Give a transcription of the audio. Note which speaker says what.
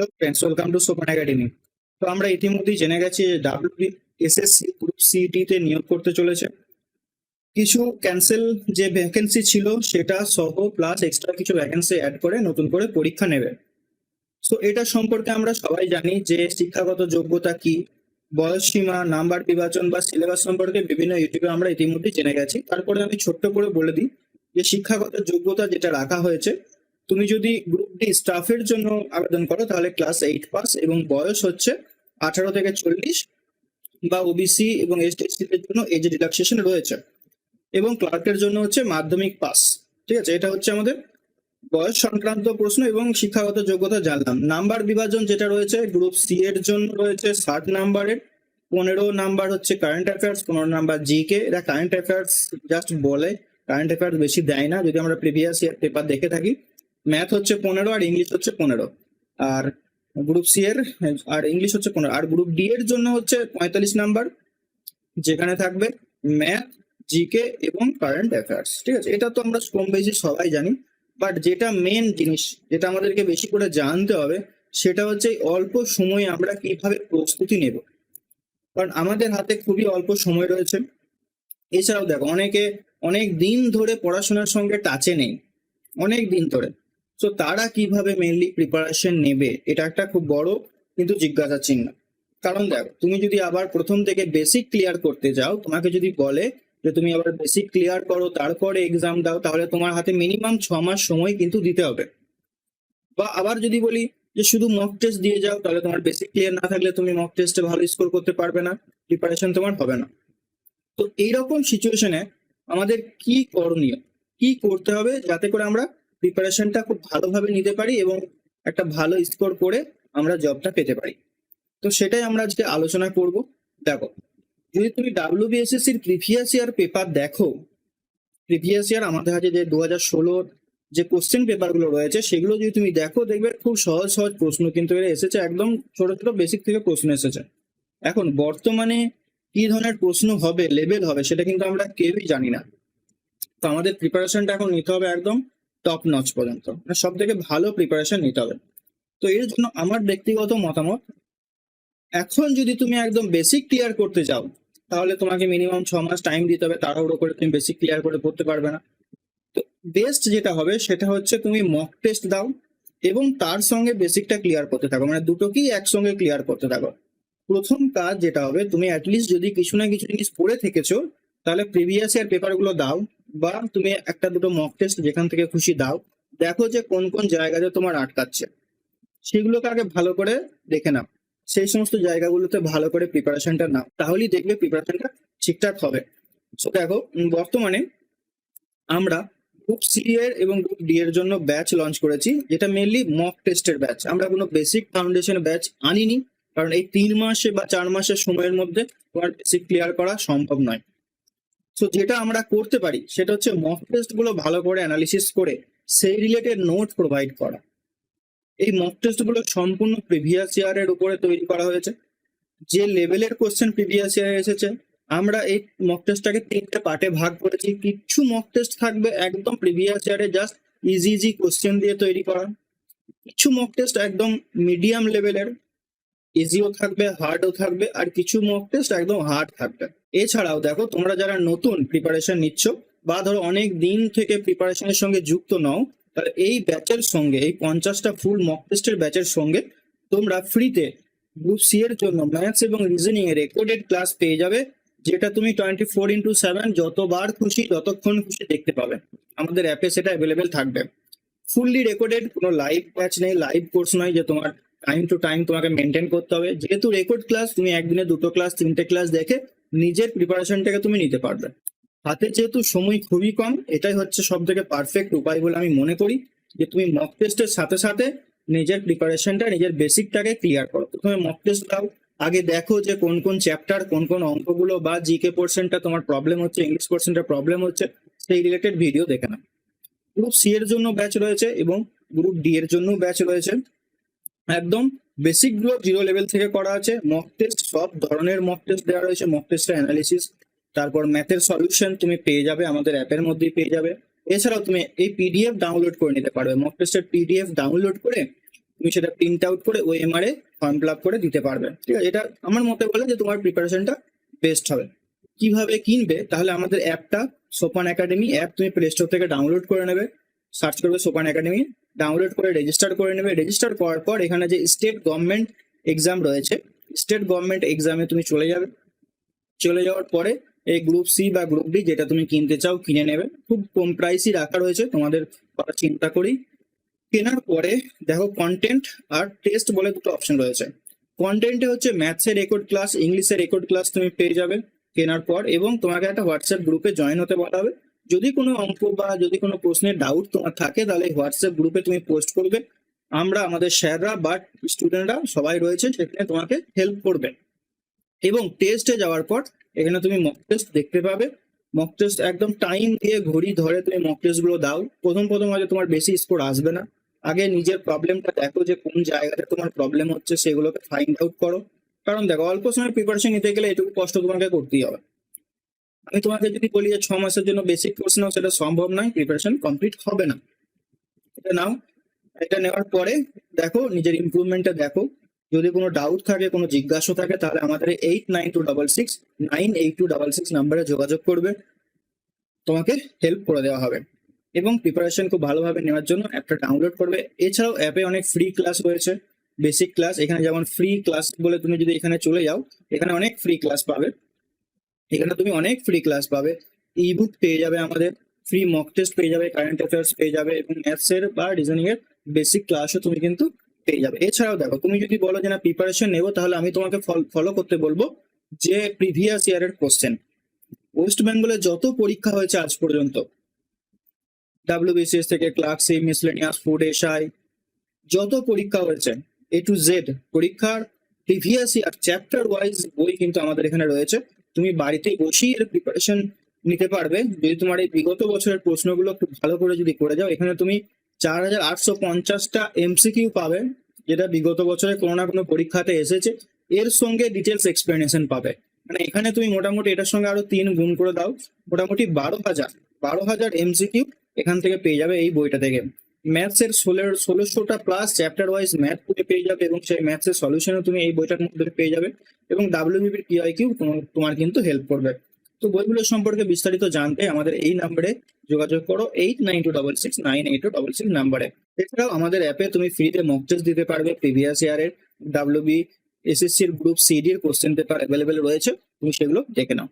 Speaker 1: Hello friends welcome to Sopan academy তো আমরা ইতিমধ্যেই জেনে গেছি যে ডাব্লিউ এসএসসি গ্রুপ সিইটি তে নিয়োগ করতে চলেছে। কিছু ক্যান্সেল যে ভ্যাকেন্সি ছিল, সেটা সহ প্লাস এক্সট্রা কিছু ভ্যাকেন্সি অ্যাড করে নতুন করে পরীক্ষা নেবে। সো এটা সম্পর্কে আমরা সবাই জানি যে শিক্ষাগত যোগ্যতা কি, বয়স সীমা নাম্বার বিভাজন বা সিলেবাস সম্পর্কে বিভিন্ন ইউটিউবে আমরা ইতিমধ্যেই জেনে গেছি। তারপরে আমি ছোট্ট করে বলে দিই যে শিক্ষাগত যোগ্যতা যেটা রাখা হয়েছে তুমি যদি গ্রুপ ডি স্টাফের জন্য আবেদন করো, তাহলে ক্লাস এইট পাস এবং বয়স হচ্ছে আঠারো থেকে চল্লিশ বা ওবিসি এবং এসটি এর জন্য এজ রিল্যাক্সেশন রয়েছে এবং ক্লার্কের জন্য হচ্ছে মাধ্যমিক পাস ঠিক আছে? এটা হচ্ছে আমাদের বয়স সংক্রান্ত প্রশ্ন এবং শিক্ষাগত যোগ্যতা জানলাম। নাম্বার বিভাজন যেটা রয়েছে গ্রুপ সি এর জন্য রয়েছে ষাট নাম্বারের পনেরো নাম্বার হচ্ছে কারেন্ট অ্যাফেয়ার্স পনেরো নাম্বার জি কে এরা কারেন্ট অ্যাফেয়ার্স জাস্ট বলে কারেন্ট অ্যাফেয়ার্স বেশি দেয় না, যদি আমরা প্রিভিয়াস ইয়ার পেপার দেখে থাকি। ম্যাথ হচ্ছে পনেরো আর ইংলিশ হচ্ছে পনেরো। আর গ্রুপ সি এর, আর ইংলিশ হচ্ছে পনেরো। আর গ্রুপ ডি এর জন্য হচ্ছে পঁয়তাল্লিশ নাম্বার যেখানে থাকবে ম্যাথ জিকে এবং কারেন্ট অ্যাফেয়ার্স ঠিক আছে? এটা তো আমরা কম বেশি সবাই জানি বাট যেটা মেন জিনিস, যেটা আমাদেরকে বেশি করে জানতে হবে, সেটা হচ্ছে অল্প সময়ে আমরা কীভাবে প্রস্তুতি নেব। কারণ আমাদের হাতে খুবই অল্প সময় রয়েছে। এছাড়াও দেখো, অনেকে অনেক দিন ধরে পড়াশোনার সঙ্গে টাচে নেই। অনেক দিন ধরে। তো তারা কীভাবে মেনলি প্রিপারেশন নেবে? এটা একটা খুব বড় কিন্তু জিজ্ঞাসা চিহ্ন। কারণ দেখো, তুমি যদি আবার প্রথম থেকে বেসিক ক্লিয়ার করতে যাও, তোমাকে যদি বলে যে তুমি আবার বেসিক ক্লিয়ার করো, তারপরে এক্সাম দাও, তাহলে তোমার হাতে মিনিমাম ছ মাস সময় কিন্তু দিতে হবে। বা আবার যদি বলি যে শুধু মক টেস্ট দিয়ে যাও, তাহলে তোমার বেসিক ক্লিয়ার না থাকলে তুমি মক টেস্টে ভালো স্কোর করতে পারবে না প্রিপারেশন তোমার হবে না। তো এইরকম সিচুয়েশনে আমাদের কি করণীয়? কি করতে হবে যাতে করে আমরা প্রিপারেশনটা খুব ভালোভাবে নিতে পারি এবং একটা ভালো স্কোর করে আমরা জবটা পেতে পারি। তো সেটাই আমরা আজকে আলোচনা করব। দেখো, যদি তুমি ডাব্লিউবিএসএসসির প্রিভিয়াস ইয়ার পেপার দেখো প্রিভিয়াস ইয়ার আমাদের কাছে যে দু হাজার ষোলোর যে কোশ্চেন পেপারগুলো রয়েছে, সেগুলো যদি তুমি দেখো, দেখবে খুব সহজ সহজ প্রশ্ন কিন্তু এরা এসেছে, একদম ছোট ছোট বেসিক থেকে প্রশ্ন এসেছে। এখন বর্তমানে কি ধরনের প্রশ্ন হবে লেভেল হবে, সেটা কিন্তু আমরা কেউই জানি না। তো আমাদের প্রিপারেশনটা এখন নিতে হবে একদম টপ নচ পর্যন্ত। মানে সব থেকে ভালো প্রিপারেশন নিতে হবে। তো এর জন্য আমার ব্যক্তিগত মতামত, এখন যদি তুমি একদম বেসিক ক্লিয়ার করতে চাও, তাহলে তোমাকে মিনিমাম ছ মাস টাইম দিতে হবে, তাড়াহুড়ো করে তুমি বেসিক ক্লিয়ার করে পড়তে পারবে না। তো বেস্ট যেটা হবে, সেটা হচ্ছে তুমি মক টেস্ট দাও এবং তার সঙ্গে বেসিকটা ক্লিয়ার করতে থাকো। মানে দুটোকেই একসঙ্গে ক্লিয়ার করতে থাকো। প্রথম কাজ যেটা হবে, তুমি অ্যাটলিস্ট যদি কিছু না কিছু জিনিস পড়ে থেকেছো, তাহলে প্রিভিয়াস ইয়ার পেপারগুলো দাও। বা তুমি একটা দুটো মক টেস্ট যেখান থেকে খুশি দাও, দেখো যে কোন কোন জায়গাতে তোমার আটকাচ্ছে। সেগুলোকে আগে ভালো করে দেখে নাও। সেই সমস্ত জায়গাগুলোতে ভালো করে প্রিপারেশনটা নাও। তাহলেই দেখবে প্রিপারেশনটা ঠিকঠাক হবে। সো দেখো বর্তমানে আমরা গ্রুপ সি এর এবং গ্রুপ ডি এর জন্য ব্যাচ লঞ্চ করেছি, যেটা মেনলি মক টেস্টের ব্যাচ আমরা কোনো বেসিক ফাউন্ডেশন ব্যাচ আনিনি, কারণ এই তিন মাসে বা চার মাসের সময়ের মধ্যে তোমার বেসিক ক্লিয়ার করা সম্ভব নয়। সো যেটা আমরা করতে পারি, সেটা হচ্ছে মক টেস্টগুলো ভালো করে অ্যানালিসিস করে সেই রিলেটেড নোট প্রোভাইড করা। এই মক টেস্টগুলো সম্পূর্ণ প্রিভিয়াস ইয়ারের উপরে তৈরি করা হয়েছে। যে লেভেলের কোশ্চেন প্রিভিয়াস ইয়ারে এসেছে, আমরা এই মক টেস্টটাকে তিনটে পার্টে ভাগ করেছি। কিছু মক টেস্ট থাকবে একদম প্রিভিয়াস ইয়ারে জাস্ট ইজি ইজি কোশ্চেন দিয়ে তৈরি করা। কিছু মক টেস্ট একদম মিডিয়াম লেভেলের ইজিও থাকবে হার্ডও থাকবে, আর কিছু মক টেস্ট একদম হার্ড থাকবে। এছাড়াও দেখো, তোমরা যারা নতুন প্রিপারেশন নিচ্ছ বা ধরো অনেক দিন থেকে প্রিপারেশনের সঙ্গে যুক্ত নও, তাহলে এই ব্যাচের সঙ্গে, এই পঞ্চাশটা ফুল মক টেস্টের ব্যাচের সঙ্গে তোমরা ফ্রিতে গ্রুপ সি এর জন্য ম্যাথস এবং রিজনিং এর রেকর্ডেড ক্লাস পেয়ে যাবে, যেটা তুমি টোয়েন্টি ফোর ইন্টু সেভেন যতবার খুশি, যতক্ষণ খুশি দেখতে পাবে। আমাদের অ্যাপে সেটা অ্যাভেলেবেল থাকবে। ফুললি রেকর্ডেড কোনো লাইভ ব্যাচ নেই লাইভ কোর্স নয় যে তোমার টাইম টু টাইম তোমাকে মেনটেন করতে হবে। যেহেতু রেকর্ড ক্লাস তুমি একদিনে দুটো ক্লাস তিনটে ক্লাস দেখে নিজের প্রিপারেশনটাকে তুমি নিতে পারবে। হাতে যেহেতু সময় খুবই কম, এটাই হচ্ছে সব থেকে পারফেক্ট উপায় বলে আমি মনে করি। যে তুমি মক টেস্টের সাথে সাথে নিজের প্রিপারেশনটা নিজের বেসিকটাকে ক্লিয়ার করো। প্রথমে মক টেস্ট দাও, আগে দেখো যে কোন কোন চ্যাপ্টার কোন কোন অঙ্কগুলো বা জি জিকে পোর্শনটা তোমার প্রবলেম হচ্ছে ইংলিশ পোর্শনটা প্রবলেম হচ্ছে, সেই রিলেটেড ভিডিও দেখে নাও। গ্রুপ সি এর জন্য ব্যাচ রয়েছে এবং গ্রুপ ডি এর জন্য ব্যাচ রয়েছে। একদম বেসিকগুলো জিরো লেভেল থেকে করা আছে। মক টেস্ট সব ধরনের মক টেস্ট দেওয়া রয়েছে। মক টেস্টের অ্যানালিসিস তারপর ম্যাথের সলিউশন তুমি পেয়ে যাবে, আমাদের অ্যাপের মধ্যেই পেয়ে যাবে। এছাড়াও তুমি এই পিডিএফ ডাউনলোড করে নিতে পারবে। মক টেস্টের পিডিএফ ডাউনলোড করে তুমি সেটা প্রিন্ট আউট করে ওএমআর এ ফর্ম ফিল করে দিতে পারবে। ঠিক আছে? এটা আমার মতে বলে যে তোমার প্রিপারেশনটা বেস্ট হবে। কীভাবে কিনবে? তাহলে আমাদের অ্যাপটা সোপান একাডেমি অ্যাপ তুমি প্লে স্টোর থেকে ডাউনলোড করে নেবে। সার্চ করবে সোপান একাডেমি ডাউনলোড করে রেজিস্টার করে নেবে। রেজিস্টার করার পর এখানে যে স্টেট গভর্নমেন্ট এক্সাম রয়েছে স্টেট গভর্নমেন্ট এক্সামে তুমি চলে যাবে। চলে যাওয়ার পরে এই গ্রুপ সি বা গ্রুপ ডি যেটা তুমি কিনতে চাও কিনে নেবে। খুব কম প্রাইসই রাখা রয়েছে, তোমাদের কথা চিন্তা করি। কেনার পরে দেখো কন্টেন্ট আর টেস্ট বলে দুটো অপশন রয়েছে। কন্টেন্টে হচ্ছে ম্যাথসের রেকর্ড ক্লাস ইংলিশের রেকর্ড ক্লাস তুমি পেয়ে যাবে কেনার পর এবং তোমাকে একটা হোয়াটসঅ্যাপ গ্রুপে জয়েন হতে বলা হবে। যদি কোনো অঙ্ক বা যদি কোনো প্রশ্নের ডাউট তোমার থাকে, তাহলে হোয়াটসঅ্যাপ গ্রুপে তুমি পোস্ট করবে। আমরা, আমাদের স্যাররা বা স্টুডেন্টরা সবাই রয়েছে সেখানে তোমাকে হেল্প করবে। এবং টেস্টে যাওয়ার পর, এখানে তুমি মক টেস্ট দেখতে পাবে। মক টেস্ট একদম টাইম দিয়ে ঘড়ি ধরে তুমি মক টেস্টগুলো দাও। প্রথম প্রথম হয়তো তোমার বেশি স্কোর আসবে না। আগে নিজের প্রবলেমটা দেখো যে কোন জায়গাতে তোমার প্রবলেম হচ্ছে, সেগুলোকে ফাইন্ড আউট করো। কারণ দেখো, অল্প সময় প্রিপারেশন নিতে গেলে এটুকু কষ্ট তোমাকে করতেই হবে। আমি তোমাকে যদি বলি যে ছ মাসের জন্য বেসিক কোর্স নাও, সেটা সম্ভব নয় প্রিপারেশন কমপ্লিট হবে না। এটা নাও, এটা নেওয়ার পরে দেখো, নিজের ইমপ্রুভমেন্টটা দেখো। যদি কোনো ডাউট থাকে, কোনো জিজ্ঞাসা থাকে, তাহলে আমাদের eight nine two double six nine eight two double six নাম্বারে যোগাযোগ করবে। তোমাকে হেল্প করে দেওয়া হবে। এবং প্রিপারেশন খুব ভালোভাবে নেওয়ার জন্য অ্যাপটা ডাউনলোড করবে। এছাড়াও অ্যাপে অনেক ফ্রি ক্লাস রয়েছে বেসিক ক্লাস এখানে যেমন ফ্রি ক্লাস বলে তুমি যদি এখানে চলে যাও, এখানে অনেক ফ্রি ক্লাস পাবে। এখানে তুমি অনেক ফ্রি ক্লাস পাবে। ই বুক পেয়ে যাবে আমাদের ফ্রি মক টেস্ট পেয়ে যাবে কারেন্ট অ্যাফেয়ার্স পেয়ে যাবে এবং ম্যাথসের বা ডিজাইনিং এর বেসিক ক্লাসও তুমি কিন্তু পেয়ে যাবে। এছাড়াও দেখো, তুমি যদি বলো যে না প্রিপারেশন নেব, তাহলে আমি তোমাকে ফলো করতে বলব যে প্রিভিয়াস ইয়ারের কোশ্চেন ওয়েস্ট বেঙ্গলে যত পরীক্ষা হয়েছে আজ পর্যন্ত ডাব্লিউবিসিএস থেকে ক্লার্কসি মিসলেনিয়াস ফুড এসআই যত পরীক্ষা হয়েছে এ টু জেড পরীক্ষার প্রিভিয়াস ইয়ার চ্যাপ্টার ওয়াইজ বই কিন্তু আমাদের এখানে রয়েছে। তুমি বাড়িতে বসেই এর প্রিপারেশন নিতে পারবে। যদি তোমার এই বিগত বছরের প্রশ্নগুলো খুব ভালো করে যদি করে যাও, এখানে তুমি চার হাজার আটশো পঞ্চাশটা এমসিকিউ পাবে, যেটা বিগত বছরে কোনো না কোনো পরীক্ষাতে এসেছে। এর সঙ্গে ডিটেলস এক্সপ্লেনেশন পাবে। মানে এখানে তুমি মোটামুটি এটার সঙ্গে আরও তিন গুণ করে দাও। মোটামুটি বারো হাজার বারো হাজার এমসিকিউ এখান থেকে পেয়ে যাবে এই বইটা থেকে। ম্যাথস এর ষোলো, ষোলোশোটা প্লাস চ্যাপ্টার ওয়াইজ ম্যাথ পেয়ে যাবে এবং সেই ম্যাথস এর সলিউশনও তুমি এই বইটার মধ্যে পেয়ে যাবে। এবং ডাব্লিউবিপির পিআই কিউ তোমার কিন্তু হেল্প করবে। তো বইগুলো সম্পর্কে বিস্তারিত জানতে আমাদের এই নাম্বারে যোগাযোগ করো eight nine two double six nine eight two double six নাম্বারে এছাড়াও আমাদের অ্যাপে তুমি ফ্রিতে মক টেস্ট দিতে পারবে প্রিভিয়াস ইয়ারের ডাব্লিউবি এসএসসির গ্রুপ সিডির কোশ্চেন পেপার অ্যাভেলেবেল রয়েছে, তুমি সেগুলো দেখে নাও।